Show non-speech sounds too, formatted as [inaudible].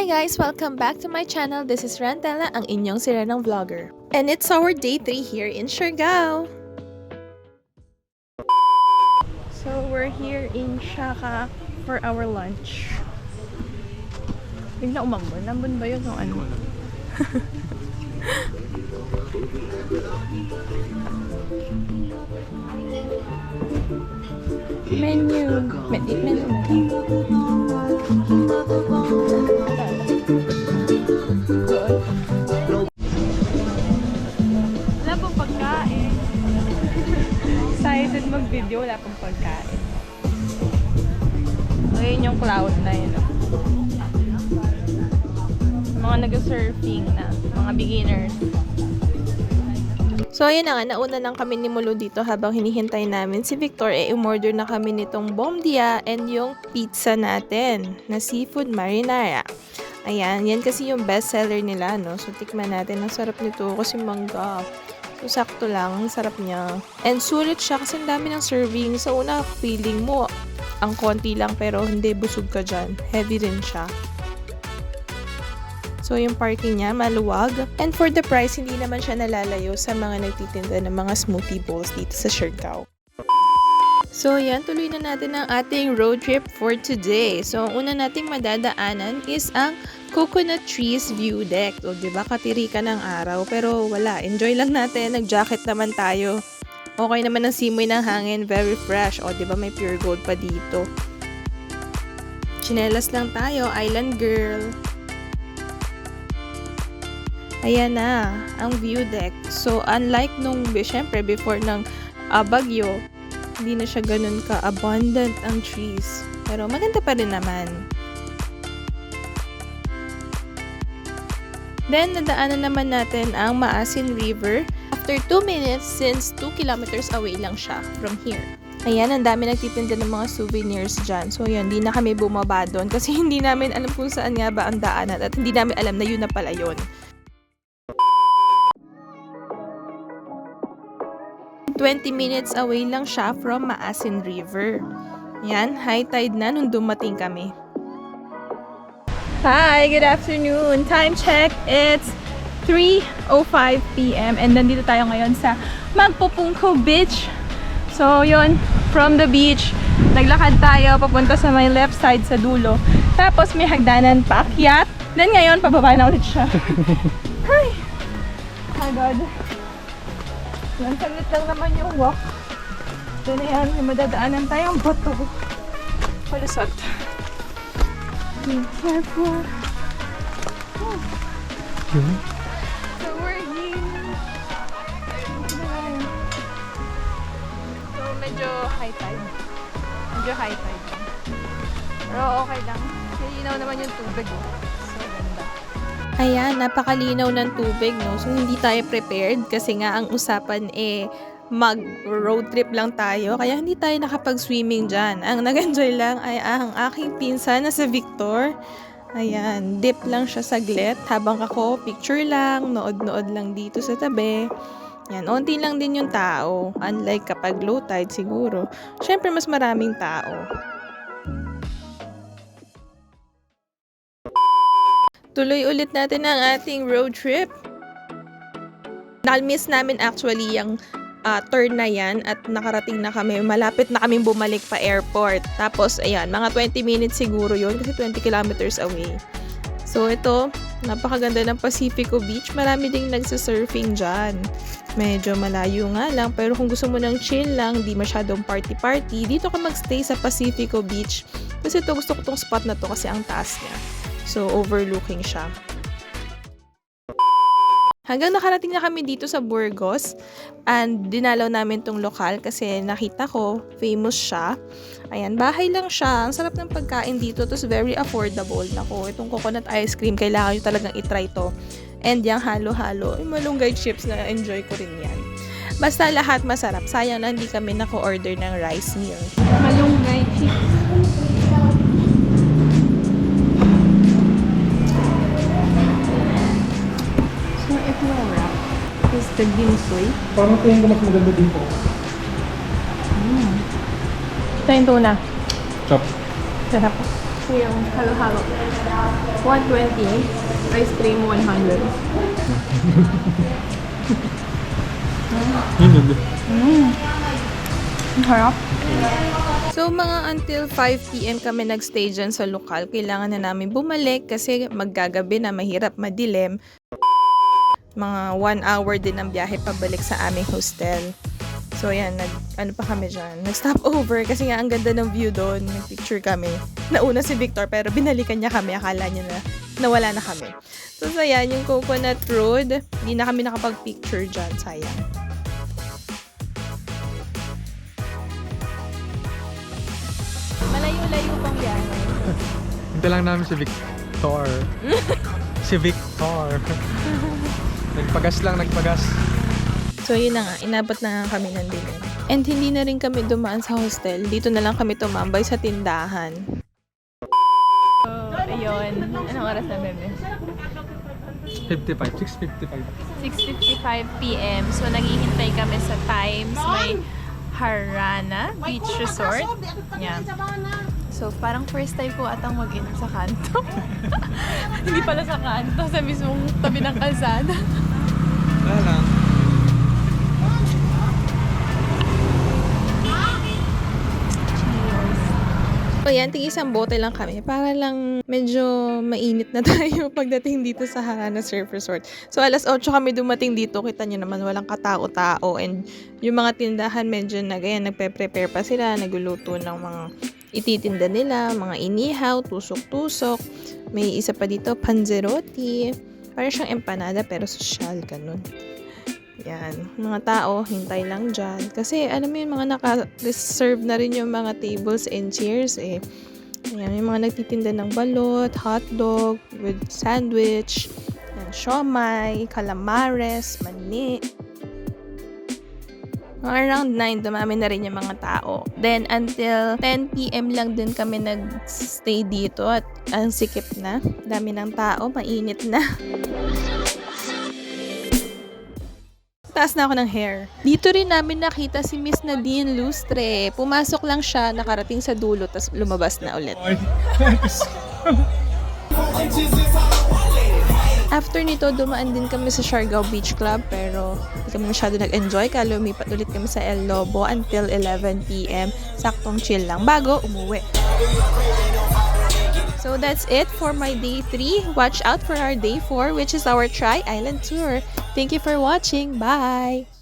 Hi guys! Welcome back to my channel. This is Rantella, ang inyong sirenang vlogger. And it's our day 3 here in Siargao. So we're here in Shaka for our lunch. Bigla umambon. Nambon ba yun o ano? [laughs] menu. Me- menu Mag-video, wala pong pagkain. Ayun yung cloud na yun. oh. Mga nag-surfing na, mga beginners. So ayun na nga, nauna lang kami ni Mulu dito habang hinihintay namin si Victor, eh umorder na kami nitong bomdia and yung pizza natin na seafood marinara. Ayan, yan kasi yung best seller nila, no? So tikman natin, ang sarap nito kasi mangga. Sakto lang, ang sarap niya. And sulit siya kasi ang dami ng serving. Sa una, feeling mo, ang konti lang pero hindi, busog ka dyan. Heavy rin siya. So, yung parking niya, maluwag. And for the price, hindi naman siya nalalayo sa mga nagtitinda ng mga smoothie bowls dito sa Siargao. So, yan, tuloy na natin ang ating road trip for today. So, ang una nating madadaanan is ang Coconut Trees View Deck. O, di ba, katirikan ng araw. Pero wala, enjoy lang natin. Nag-jacket naman tayo. Okay naman ang simoy ng hangin, very fresh. O, di ba, may pure gold pa dito. Chinelas lang tayo, island girl. Ayan na, ang view deck. So, unlike nung, syempre, before ng ah, bagyo, hindi na siya ganun ka-abundant ang trees. Pero maganda pa rin naman. Then, nadaanan naman natin ang Maasin River after 2 minutes since 2 kilometers away lang siya from here. Ayan, ang dami nagtitinda ng mga souvenirs dyan. So, yun, hindi na kami bumaba doon kasi [laughs] hindi namin alam kung saan nga ba ang daanan at hindi namin alam na yun na pala yun. 20 minutes away lang siya from Maasin River. Yan, high tide na nung dumating kami. Hi, good afternoon. Time check, it's 3.05 p.m. And nandito tayo ngayon sa Magpupungko Beach. So, yun, from the beach, naglakad tayo papunta sa may left side sa dulo. Tapos may hagdanan paakyat. Then ngayon, pababa na ulit siya. [laughs] Hi! Oh my God. Yan, saglit lang naman yung walk. Ito na yan, may madadaanan tayong bato. Palusot. Be careful. Oh. So we're here. So medyo high tide. Medyo high tide. Pero okay lang. Malinaw naman yung tubig. Oh. Ayan, napakalinaw ng tubig, no? So, hindi tayo prepared kasi nga ang usapan eh mag-road trip lang tayo. Kaya hindi tayo nakapag-swimming dyan. Ang [laughs] nag-enjoy lang ay ang aking pinsan na si Victor. Ayan, dip lang siya saglit. Habang ako, picture lang, nood-nood lang dito sa tabi. Yan, onti lang din yung tao. Unlike kapag low tide siguro. Siyempre, mas maraming tao. Tuloy ulit natin ang ating road trip. Nakamiss namin actually yung ah, turn na yan at nakarating na kami. Malapit na kaming bumalik pa airport. Tapos, ayan, mga 20 minutes siguro yun kasi 20 kilometers away. So, ito, napakaganda ng Pacifico Beach. Marami ding nagsasurfing dyan. Medyo malayo nga lang, pero kung gusto mo ng chill lang, di masyadong party-party, dito ka magstay sa Pacifico Beach. Kasi ito, gusto ko tong spot na to kasi ang taas niya. So, overlooking siya. Hanggang nakarating na kami dito sa Burgos and dinalaw namin tong lokal kasi nakita ko famous siya. Ayan, bahay lang siya. Ang sarap ng pagkain dito. Tapos very affordable. Nako, itong coconut ice cream, kailangan nyo talagang itry to. And yung halo-halo, yung malunggay chips na enjoy ko rin yan. Basta lahat masarap. Sayang na hindi kami nako-order ng rice meal. Malunggay chips. Is the ginsoy. Parang tingin ko mas maganda dito. Ito yung tuna. Chop. Sarap. Kasi yung halo-halo. 120. Ice cream 100. Yun yun. Ang harap. So mga until 5pm kami nagstay dyan sa lokal. Kailangan na namin bumalik kasi maggagabi na mahirap madilim. Mga 1 hour din ang biyahe pabalik sa aming hostel. So yan, nag, ano pa kami dyan, nag-stop over kasi nga ang ganda ng view doon, nag-picture kami. Nauna si Victor pero binalikan niya kami, akala niya na nawala na kami. So so yan, yung Coconut Road, hindi na kami nakapag-picture dyan, sayang. Malayo-layo pang yan. Hintay lang namin si Victor. [laughs] si Victor. [laughs] nagpagas lang, nagpagas. So yun na nga, inabot na nga kami ng dilim. And hindi na rin kami dumaan sa hostel. Dito na lang kami tumambay sa tindahan. So, ayun. Anong oras na, bebe? 55, 655. 6.55 p.m. So, naghihintay kami sa Times. May Harana Beach Resort. Yeah. So, parang first time ko atang mag-in sa kanto. [laughs] Hindi pala sa kanto, sa mismong tabi ng kalsada. Wala lang. So yan, tig isang bote lang kami para lang medyo mainit na [laughs] tayo pagdating dito sa Harana Surf Resort. So alas 8 kami dumating dito, kita nyo naman walang katao-tao and yung mga tindahan medyo nag, ayan, nagpe-prepare pa sila, nagluluto ng mga ititinda nila, mga inihaw, tusok-tusok. May isa pa dito, panzerotti. Parang siyang empanada pero social, ganun. Yan. Mga tao, hintay lang dyan. Kasi, alam mo yun, mga naka-reserve na rin yung mga tables and chairs eh. Ayan, yung mga nagtitinda ng balot, hotdog, with sandwich, yan, siomay, calamares, mani. Mga around 9, dumami na rin yung mga tao. Then, until 10pm lang din kami nag-stay dito at ang sikip na. Dami ng tao, mainit na. Taas na ako ng hair. Dito rin namin nakita si Miss Nadine Lustre. Pumasok lang siya, nakarating sa dulo, tapos lumabas na ulit. [laughs] After nito, dumaan din kami sa Siargao Beach Club pero hindi kami masyado nag-enjoy kaya lumipat ulit kami sa El Lobo until 11pm. Saktong chill lang bago umuwi. So that's it for my day 3. Watch out for our day 4 which is our Tri Island Tour. Thank you for watching. Bye!